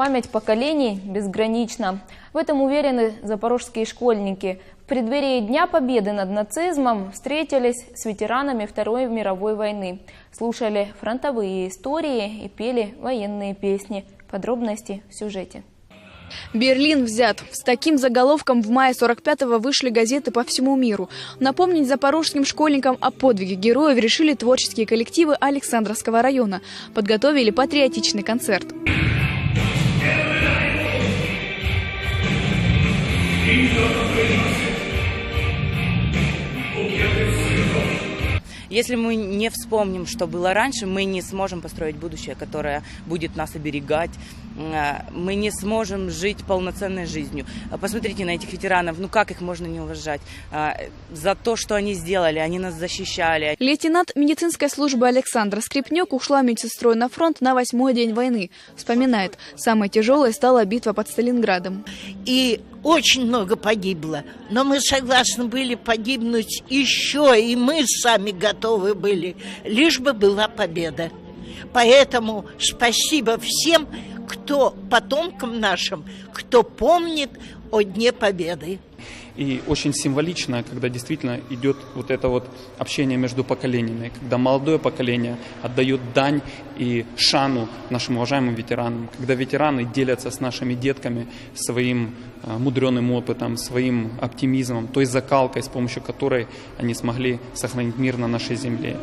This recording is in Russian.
Память поколений безгранична. В этом уверены запорожские школьники. В преддверии Дня Победы над нацизмом встретились с ветеранами Второй мировой войны. Слушали фронтовые истории и пели военные песни. Подробности в сюжете. Берлин взят. С таким заголовком в мае 45-го вышли газеты по всему миру. Напомнить запорожским школьникам о подвиге героев решили творческие коллективы Александровского района. Подготовили патриотичный концерт. Если мы не вспомним, что было раньше, мы не сможем построить будущее, которое будет нас оберегать. Э, Мы не сможем жить полноценной жизнью. Э, Посмотрите на этих ветеранов, ну как их можно не уважать? Э, За то, что они сделали, они нас защищали. Лейтенант медицинской службы Александра Скрипнек ушла медсестрой на фронт на восьмой день войны. Вспоминает, самой тяжелой стала битва под Сталинградом. и очень много погибло. Но мы согласны были погибнуть еще, и мы сами готовы были, лишь бы была победа. Поэтому спасибо всем, кто потомкам нашим, кто помнит о Дне Победы. И очень символично, когда действительно идет вот это вот общение между поколениями, когда молодое поколение отдает дань и шану нашим уважаемым ветеранам, когда ветераны делятся с нашими детками своим э, мудреным опытом, своим оптимизмом, той закалкой, с помощью которой они смогли сохранить мир на нашей земле.